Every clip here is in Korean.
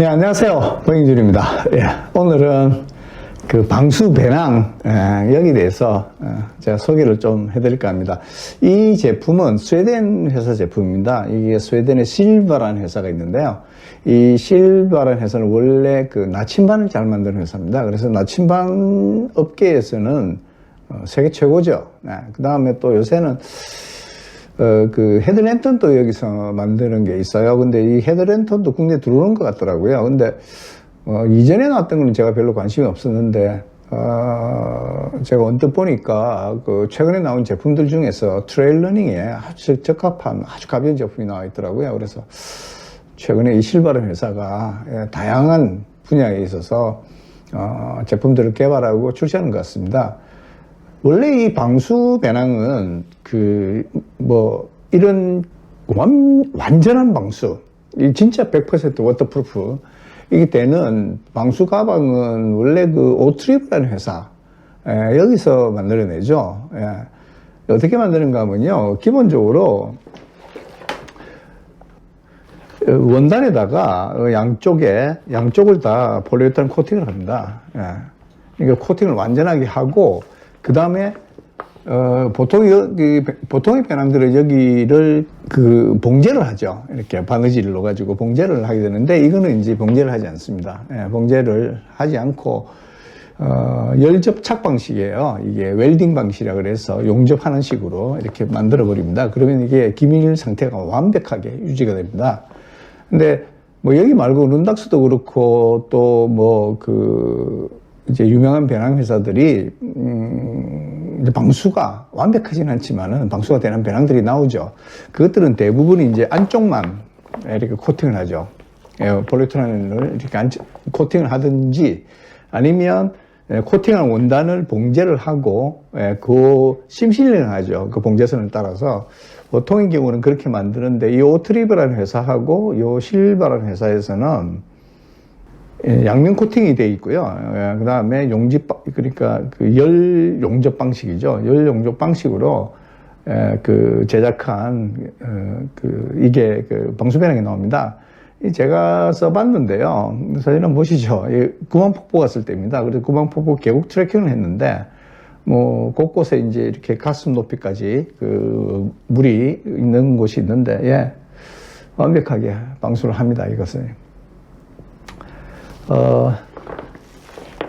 네, 안녕하세요. 봉인준입니다. 예, 오늘은 그 방수 배낭, 예, 여기 대해서 어, 제가 소개를 좀 해드릴까 합니다. 이 제품은 스웨덴 회사 제품입니다. 이게 스웨덴의 실바라는 회사가 있는데요. 이 실바라는 회사는 원래 그 나침반을 잘 만드는 회사입니다. 그래서 나침반 업계에서는 어, 세계 최고죠. 그 다음에 또 요새는 어, 그 헤드랜턴도 여기서 만드는 게 있어요. 근데 이 헤드랜턴도 국내에 들어오는 것 같더라고요. 근데 어, 이전에 나왔던 거는 제가 별로 관심이 없었는데 어, 제가 언뜻 보니까 그 최근에 나온 제품들 중에서 트레일 러닝에 아주 적합한 아주 가벼운 제품이 나와 있더라고요. 그래서 최근에 이 실바른 회사가 예, 다양한 분야에 있어서 어, 제품들을 개발하고 출시하는 것 같습니다. 원래 이 방수 배낭은 그 뭐 이런 완, 완전한 방수, 이 진짜 100% 워터프루프 이기 때는 방수 가방은 원래 그 오트리브라는 회사 에, 여기서 만들어내죠. 예. 어떻게 만드는가 하면요, 기본적으로 어, 원단에다가 어, 양쪽에 양쪽을 다 폴리에탄 코팅을 합니다. 예. 그러니까 코팅을 완전하게 하고 그 다음에 어, 보통 여기 보통의 배낭들은 여기를 그 봉제를 하죠. 이렇게 바느질을 넣어가지고 봉제를 하게 되는데 이거는 이제 봉제를 하지 않습니다. 예, 봉제를 하지 않고 어, 열접착 방식이에요. 이게 웰딩 방식이라 그래서 용접하는 식으로 이렇게 만들어 버립니다. 그러면 이게 기밀 상태가 완벽하게 유지가 됩니다. 근데 뭐 여기 말고 룬닥스도 그렇고 또 뭐그 이제 유명한 배낭 회사들이 음 방수가 완벽하지는 않지만은 방수가 되는 배낭들이 나오죠. 그것들은 대부분 이제 안쪽만 이렇게 코팅을 하죠. 예, 폴리트라는을 이렇게 안, 코팅을 하든지 아니면 예, 코팅한 원단을 봉제를 하고 예, 그 심실링을 하죠. 그 봉제선을 따라서 보통의 경우는 그렇게 만드는데 이 오트리브라는 회사하고 이 실바라는 회사에서는 예, 양면 코팅이 돼 있고요. 그 다음에 용접, 그러니까 그 열 용접 방식이죠. 열 용접 방식으로 에, 그 제작한 어, 그 이게 그 방수배낭이 나옵니다. 이 제가 써봤는데요. 사진 한번 보시죠. 구만폭포 갔을 때입니다. 그래서 구만폭포 계곡 트레킹을 했는데 뭐 곳곳에 이제 이렇게 가슴 높이까지 그 물이 있는 곳이 있는데 예 완벽하게 방수를 합니다. 이것은. 어,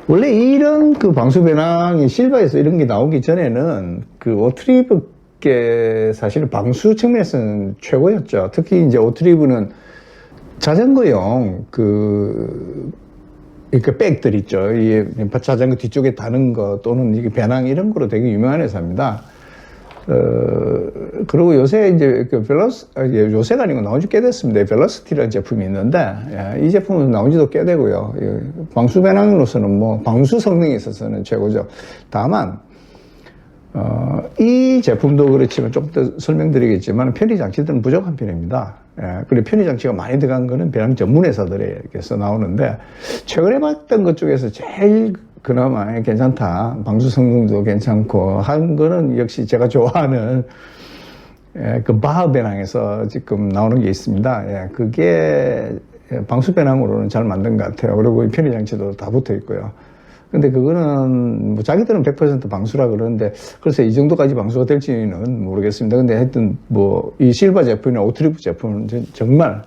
원래 이런 그 방수 배낭이 실바에서 이런 게 나오기 전에는 그 오트리브께 사실 방수 측면에서는 최고였죠. 특히 이제 오트리브는 자전거용 그, 이렇게 백들 있죠. 이 자전거 뒤쪽에 다는 거 또는 이게 배낭 이런 거로 되게 유명한 회사입니다. 어, 그리고 요새 이제 그 벨러스, 아, 예, 요새가 아니고 나온 지 꽤 됐습니다. 벨러스티라는 제품이 있는데, 예, 이 제품은 나온 지도 꽤 되고요. 예, 방수 배낭으로서는 뭐, 방수 성능에 있어서는 최고죠. 다만, 어, 이 제품도 그렇지만 조금 더 설명드리겠지만 편의 장치들은 부족한 편입니다. 예, 그리고 편의 장치가 많이 들어간 거는 배낭 전문 회사들에서 나오는데, 최근에 봤던 것 중에서 제일 그나마 괜찮다. 방수 성능도 괜찮고 한 거는 역시 제가 좋아하는 예, 그 바하 배낭에서 지금 나오는 게 있습니다. 예, 그게 방수 배낭으로는 잘 만든 것 같아요. 그리고 편의 장치도 다 붙어 있고요. 근데 그거는 뭐 자기들은 100% 방수라 그러는데 글쎄 이 정도까지 방수가 될지는 모르겠습니다. 근데 하여튼 뭐 이 실바 제품이나 오트리프 제품은 정말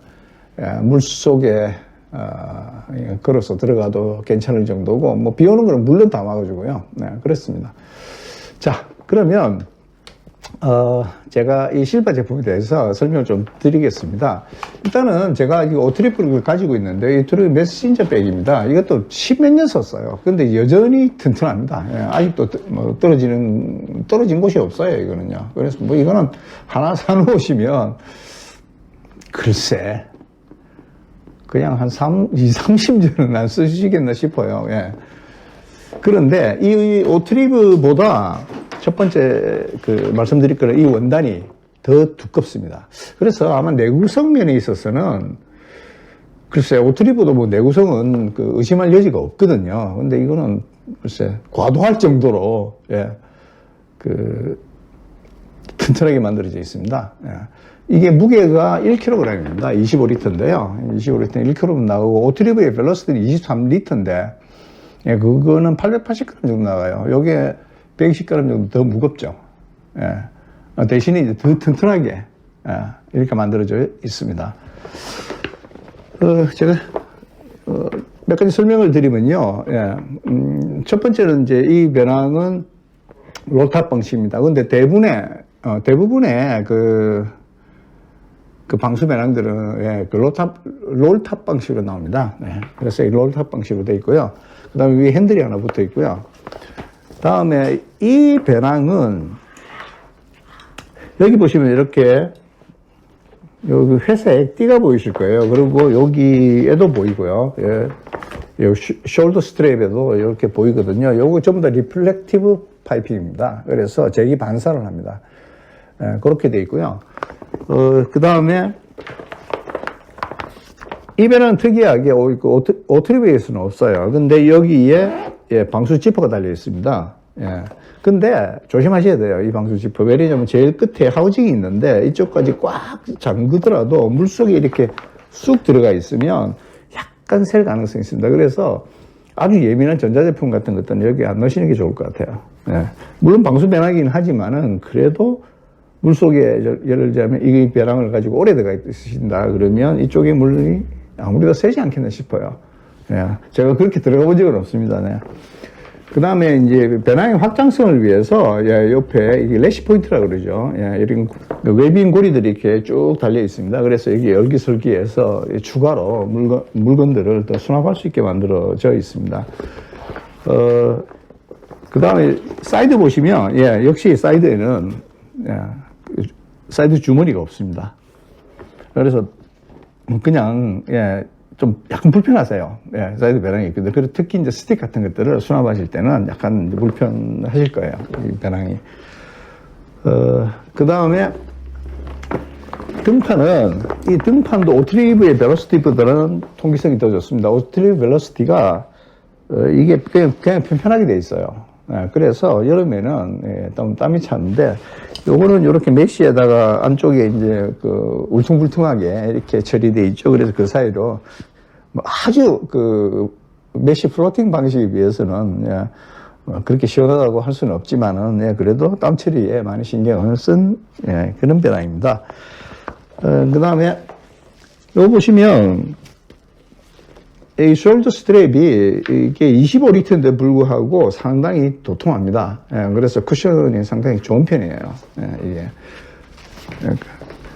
예, 물 속에 어, 예, 걸어서 들어가도 괜찮을 정도고, 뭐, 비 오는 거는 물론 다 막아주고요. 네, 그렇습니다. 자, 그러면, 어, 제가 이 실바 제품에 대해서 설명을 좀 드리겠습니다. 일단은 제가 이 오트리플을 가지고 있는데, 이 트리 메신저 백입니다. 이것도 십몇 년 썼어요. 근데 여전히 튼튼합니다. 예, 아직도 뭐 떨어지는, 떨어진 곳이 없어요, 이거는요. 그래서 뭐 이거는 하나 사놓으시면, 글쎄, 그냥 한 3, 2, 30년은 안 쓰시겠나 싶어요. 예. 그런데 이 오트리브보다 첫 번째 그 말씀드릴 거는 이 원단이 더 두껍습니다. 그래서 아마 내구성 면에 있어서는 글쎄 오트리브도 뭐 내구성은 그 의심할 여지가 없거든요. 근데 이거는 글쎄 과도할 정도로 예. 그 튼튼하게 만들어져 있습니다. 예. 이게 무게가 1kg입니다. 25리터인데요. 25리터 1kg 나가고 오트리브의 벨로스티는 23리터인데 예, 그거는 880g 정도 나가요. 요게 120g 정도 더 무겁죠. 예. 어, 대신에 이제 더 튼튼하게 예, 이렇게 만들어져 있습니다. 어, 제가 어, 몇 가지 설명을 드리면요. 예, 음, 첫 번째는 이제 이 배낭은 롤탑 방식입니다. 근데 대부분의 어, 대부분의 그, 그 방수 배낭들은 예, 그 롤탑 롤탑 방식으로 나옵니다. 네. 그래서 이 롤탑 방식으로 되어 있고요. 그다음에 위에 핸들이 하나 붙어 있고요. 다음에 이 배낭은 여기 보시면 이렇게 여기 회색 띠가 보이실 거예요. 그리고 여기에도 보이고요. 예. 요 슈- 숄더 스트랩에도 이렇게 보이거든요. 요거 전부 다 리플렉티브 파이핑입니다. 그래서 제기 반사를 합니다. 예, 그렇게 돼 있고요. 어, 그 다음에 이 배는 특이하게 오- 그 오트, 오트리브에서는 없어요. 근데 여기에 예, 방수 지퍼가 달려 있습니다. 예. 근데 조심하셔야 돼요. 이 방수 지퍼. 왜냐면 제일 끝에 하우징이 있는데 이쪽까지 꽉 잠그더라도 물 속에 이렇게 쑥 들어가 있으면 약간 셀 가능성이 있습니다. 그래서 아주 예민한 전자제품 같은 것들은 여기 안 넣으시는 게 좋을 것 같아요. 예. 물론 방수 변하긴 하지만은 그래도 물 속에 저- 예를 들자면 이 배낭을 가지고 오래 들어가 있으신다 그러면 이쪽에 물이 아무래도 새지 않겠나 싶어요. 예. 제가 그렇게 들어가 본 적은 없습니다. 네. 그 다음에 이제 배낭의 확장성을 위해서 예, 옆에 이게 레시 포인트라고 그러죠. 예, 이런 그 웨빙 고리들이 이렇게 쭉 달려 있습니다. 그래서 여기 열기 설기해서 추가로 물건, 물건들을 더 수납할 수 있게 만들어져 있습니다. 어, 그 다음에 사이드 보시면, 예, 역시 사이드에는, 예, 사이드 주머니가 없습니다. 그래서 그냥, 예, 좀 약간 불편하세요. 예, 사이드 배낭이 있거든요. 그리고 특히 이제 스틱 같은 것들을 수납하실 때는 약간 불편하실 거예요. 이 배낭이. 어, 그 다음에 등판은 이 등판도 오트리브의 벨로시티보다는 통기성이 더 좋습니다. 오트리브 벨로시티가 어, 이게 그냥, 그냥 편편하게 돼 있어요. 예, 그래서 여름에는 예, 좀 땀이 차는데 요거는 이렇게 메쉬에다가 안쪽에 이제 그 울퉁불퉁하게 이렇게 처리돼 있죠. 그래서 그 사이로 뭐 아주 그 메쉬 플로팅 방식에 비해서는 예, 뭐 그렇게 시원하다고 할 수는 없지만은 예, 그래도 땀 처리에 많이 신경을 쓴 예, 그런 배낭입니다. 어, 그 다음에 요 보시면 이 숄더 스트랩이 이게 25리터인데 불구하고 상당히 도톰합니다. 예, 그래서 쿠션이 상당히 좋은 편이에요. 예, 이게.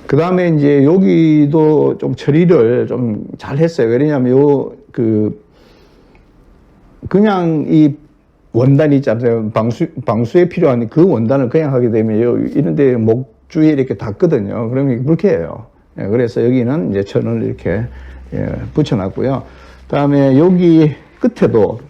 그 다음에 이제 여기도 좀 처리를 좀 잘 했어요. 왜냐하면 요, 그, 그냥 이 원단이 있잖아요. 방수, 방수에 필요한 그 원단을 그냥 하게 되면 요, 이런데 목 주위에 이렇게 닿거든요. 그러면 불쾌해요. 예, 그래서 여기는 이제 천을 이렇게 예, 붙여놨고요. 그 다음에 여기 끝에도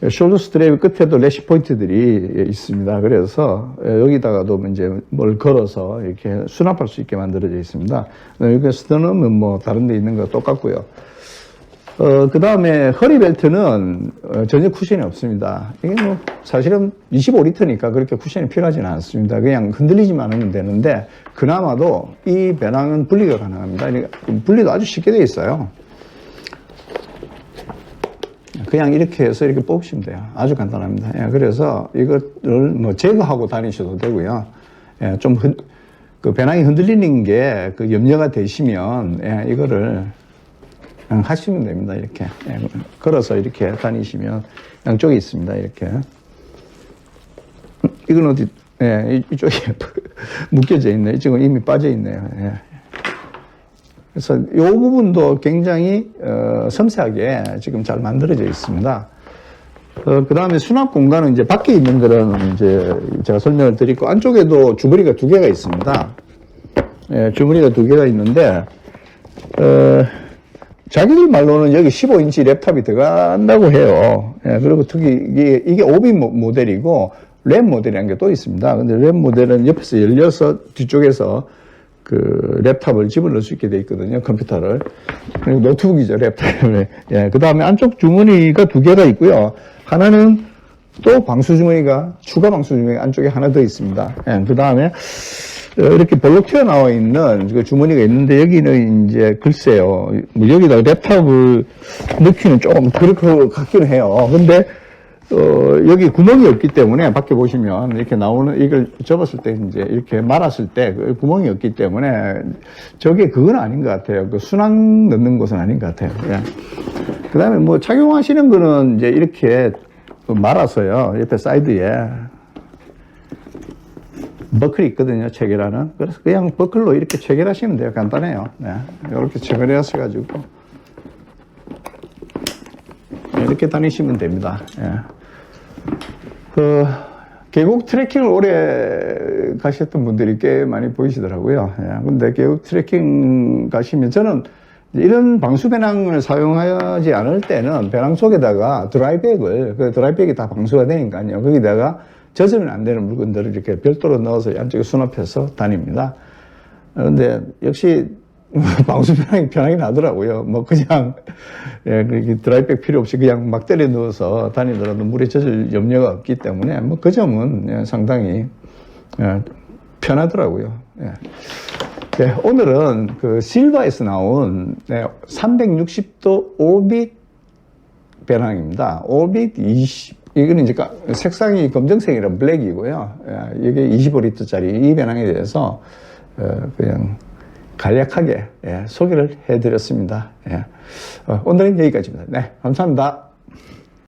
숄더 스트랩 끝에도 레시 포인트들이 있습니다. 그래서 여기다가도 이제 뭘 걸어서 이렇게 수납할 수 있게 만들어져 있습니다. 여기 스터는 뭐 다른 데 있는 거 똑같고요. 어, 그 다음에 허리 벨트는 어, 전혀 쿠션이 없습니다. 이게 뭐 사실은 25리터니까 그렇게 쿠션이 필요하지는 않습니다. 그냥 흔들리지만 하면 되는데 그나마도 이 배낭은 분리가 가능합니다. 분리도 아주 쉽게 되어 있어요. 그냥 이렇게 해서 이렇게 뽑으시면 돼요. 아주 간단합니다. 예, 그래서 이것을 뭐 제거하고 다니셔도 되고요. 예, 좀 흔, 그 배낭이 흔들리는 게 그 염려가 되시면 예, 이거를 그냥 하시면 됩니다. 이렇게 예, 걸어서 이렇게 다니시면 양쪽에 있습니다. 이렇게 음, 이건 어디? 예, 이- 이쪽에 묶여져 있네. 이쪽은 이미 빠져 있네요. 예. 그래서 이 부분도 굉장히 어, 섬세하게 지금 잘 만들어져 있습니다. 어, 그 다음에 수납 공간은 이제 밖에 있는 거는 이제 제가 설명을 드리고 안쪽에도 주머니가 두 개가 있습니다. 예, 주머니가 두 개가 있는데 어, 자기들 말로는 여기 15인치 랩탑이 들어간다고 해요. 예, 그리고 특히 이게, 이게 오비 모- 모델이고 램 모델이라는 게 또 있습니다. 근데 램 모델은 옆에서 열려서 뒤쪽에서 그 랩탑을 집어넣을 수 있게 돼 있거든요. 컴퓨터를. 그리고 노트북이죠. 랩탑을. 예. 그 다음에 안쪽 주머니가 두 개가 있고요. 하나는 또 방수 주머니가 추가 방수 주머니가 안쪽에 하나 더 있습니다. 그 다음에 어, 이렇게 볼록 튀어나와 있는 그 주머니가 있는데 여기는 이제 글쎄요 뭐 여기다 랩탑을 넣기는 조금 것 같기는 해요. 근데 어, 여기 구멍이 없기 때문에 밖에 보시면 이렇게 나오는 이걸 접었을 때 이제 이렇게 말았을 때 그 구멍이 없기 때문에 저게 그건 아닌 것 같아요. 그 순환 넣는 곳은 아닌 것 같아요. 그 다음에 뭐 착용하시는 거는 이제 이렇게 말아서요. 옆에 사이드에 버클이 있거든요. 체결하는. 그래서 그냥 버클로 이렇게 체결하시면 돼요. 간단해요. 네. 이렇게 체결해 하셔가지고 이렇게 다니시면 됩니다. 예. 그 계곡 트레킹을 오래 가셨던 분들이 꽤 많이 보이시더라고요. 예. 근데 계곡 트레킹 가시면 저는 이런 방수 배낭을 사용하지 않을 때는 배낭 속에다가 드라이백을 그 드라이백이 다 방수가 되니까요. 거기다가 젖으면 안 되는 물건들을 이렇게 별도로 넣어서 안쪽에 수납해서 다닙니다. 그런데 역시 방수 배낭이 편하긴 하더라고요. 뭐 그냥 예, 드라이백 필요 없이 그냥 막 때려 넣어서 다니더라도 물에 젖을 염려가 없기 때문에 뭐 그 점은 예, 상당히 예, 편하더라고요. 예. 예, 오늘은 그 실바에서 나온 네, 360도 오빛 배낭입니다. 오빛 20, 이거는 이제 까- 색상이 검정색이라 블랙이고요. 예, 이게 25리터짜리 이 배낭에 대해서 어, 그냥 간략하게 예, 소개를 해드렸습니다. 예. 어, 오늘은 여기까지입니다. 네, 감사합니다.